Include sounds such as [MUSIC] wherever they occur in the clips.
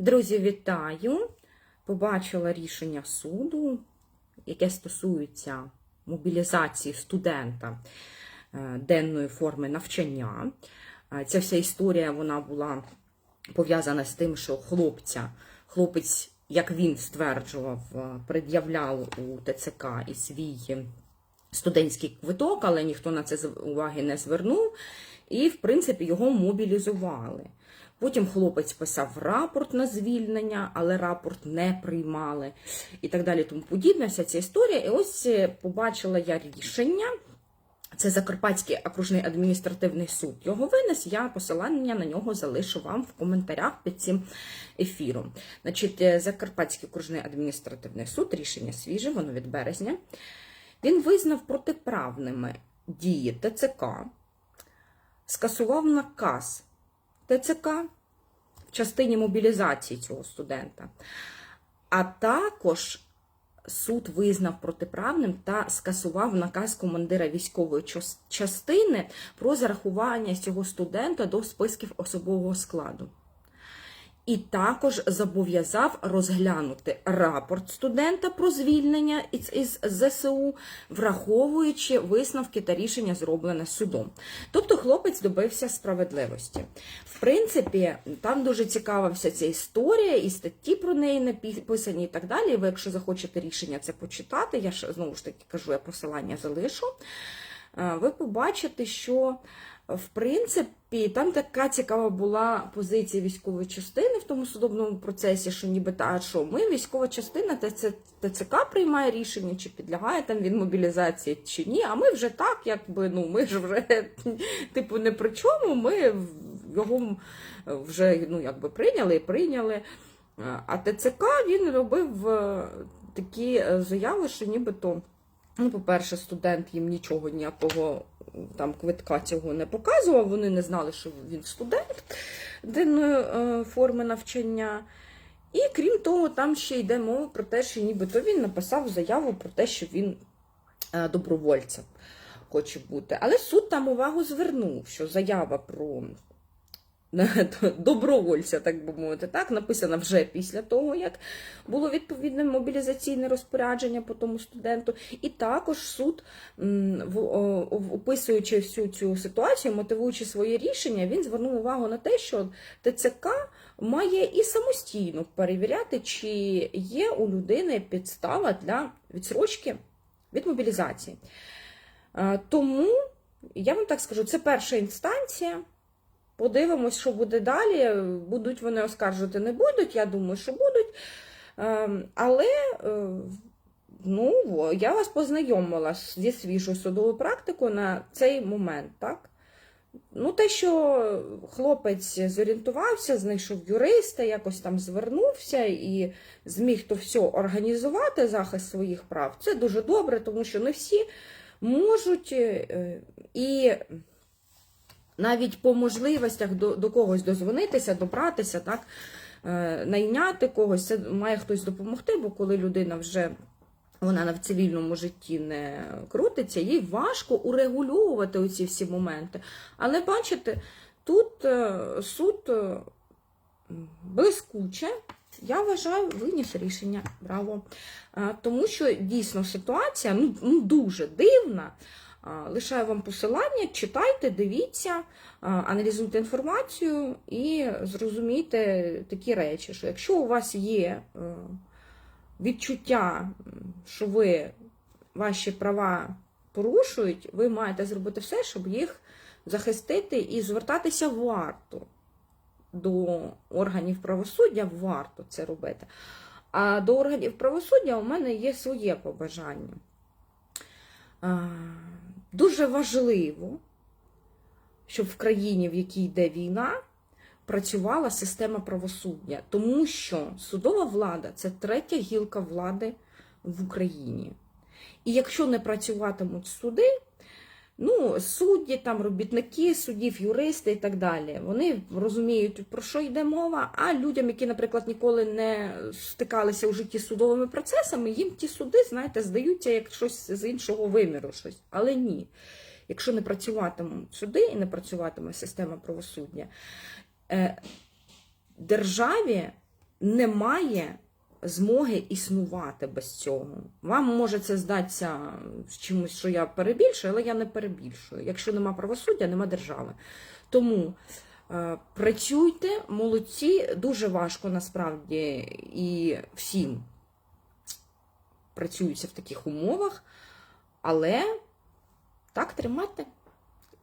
Друзі, вітаю! Побачила рішення суду, яке стосується мобілізації студента е, денної форми навчання. Е, Ця вся історія вона була пов'язана з тим, що хлопця, хлопець, як він стверджував, е, пред'являв у ТЦК і свій студентський квиток, але ніхто на це уваги не звернув. І, в принципі, його мобілізували. Потім хлопець писав рапорт на звільнення, але рапорт не приймали і так далі. Тому подібне, вся ця історія. І ось е, побачила я рішення. Це Закарпатський окружний адміністративний суд. Його винес. Я посилання на нього залишу вам в коментарях під цим ефіром. Значить, е, Закарпатський окружний адміністративний суд, рішення свіже, воно від березня. Він визнав протиправними дії ТЦК, скасував наказ ТЦК в частині мобілізації цього студента. А також суд визнав протиправним та скасував наказ командира військової частини про зарахування цього студента до списків особового складу. І також зобов'язав розглянути рапорт студента про звільнення із, ЗСУ, враховуючи висновки та рішення, зроблене судом. Тобто хлопець добився справедливості. В принципі, там дуже цікава вся ця історія, і статті про неї написані і так далі. Ви, якщо захочете рішення це почитати, я ж знову ж таки кажу, я посилання залишу. Е, Ви побачите, що в принципі, там така цікава була позиція військової частини в тому судовному процесі, що ніби та що ми військова частина, ТЦ, ТЦК приймає рішення, чи підлягає там він мобілізації, чи ні. А ми вже так, якби ну ми ж вже [LAUGHS] типу не при чому. Ми його вже ну якби прийняли і прийняли. А ТЦК він робив е, такі е, заяви, що нібито. Ну, по-перше, студент їм нічого ніякого там квитка цього не показував. Вони не знали, що він студент денної е, форми навчання. І крім того, там ще йде мова про те, що нібито він написав заяву про те, що він е, добровольцем хоче бути. Але суд там увагу звернув, що заява про добровольця, так би мовити, так, написана вже після того, як було відповідне мобілізаційне розпорядження по тому студенту. І також суд, описуючи всю цю ситуацію, мотивуючи своє рішення, він звернув увагу на те, що ТЦК має і самостійно перевіряти, чи є у людини підстава для відсрочки від мобілізації. Е, Тому я вам так скажу, це перша інстанція. Подивимось, що буде далі. Будуть вони оскаржувати, не будуть. Я думаю, що будуть. Ем, Але е, ну, я вас познайомила зі свіжою судовою практикою на цей момент, так? Ну, те, що хлопець зорієнтувався, знайшов юриста, якось там звернувся і зміг то все організувати, захист своїх прав, це дуже добре, тому що не всі можуть е, і навіть по можливостях до, до когось дозвонитися, добратися, так, е, найняти когось, це має хтось допомогти, бо коли людина вже вона в цивільному житті не крутиться, їй важко урегульовувати оці всі моменти. Але бачите, тут е, суд е, блискуче, я вважаю, виніс рішення. Браво. Е, Тому що дійсно ситуація ну, ну, дуже дивна. Лишаю вам посилання, читайте, дивіться, аналізуйте інформацію і зрозумійте такі речі, що якщо у вас є е, відчуття, що ви ваші права порушують, ви маєте зробити все, щоб їх захистити і звертатися варто до органів правосуддя, варто це робити. А до органів правосуддя у мене є своє побажання. Дуже важливо, щоб в країні, в якій йде війна, працювала система правосуддя, тому що судова влада це третя гілка влади в Україні. І якщо не працюватимуть суди, ну, судді, там, робітники судів, юристи і так далі, вони розуміють, про що йде мова, а людям, які, наприклад, ніколи не стикалися у житті судовими процесами, їм ті суди, знаєте, здаються як щось з іншого виміру. щось. Але ні. Якщо не працюватимуть суди і не працюватиме система правосуддя, е, державі немає змоги існувати без цього. Вам може це здатися з чимось, що я перебільшую, але я не перебільшую. Якщо нема правосуддя, нема держави. Тому е, працюйте, молодці, дуже важко насправді і всім працюються в таких умовах, але так тримати.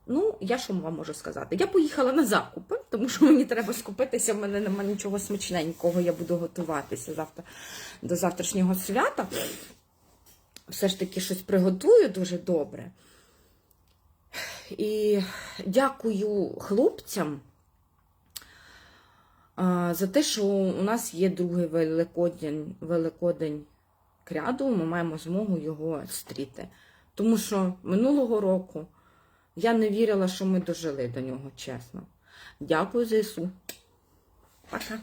Ну, я що вам можу сказати? Я поїхала на закупи, тому що мені треба скупитися, в мене немає нічого смачненького, я буду готуватися завтра до завтрашнього свята. Все ж таки щось приготую дуже добре. І дякую хлопцям за те, що у нас є другий Великодень, Великодень кряду, ми маємо змогу його стріти. Тому що минулого року я не вірила, що ми дожили до нього, чесно. Дякую, ЗСУ. Пока.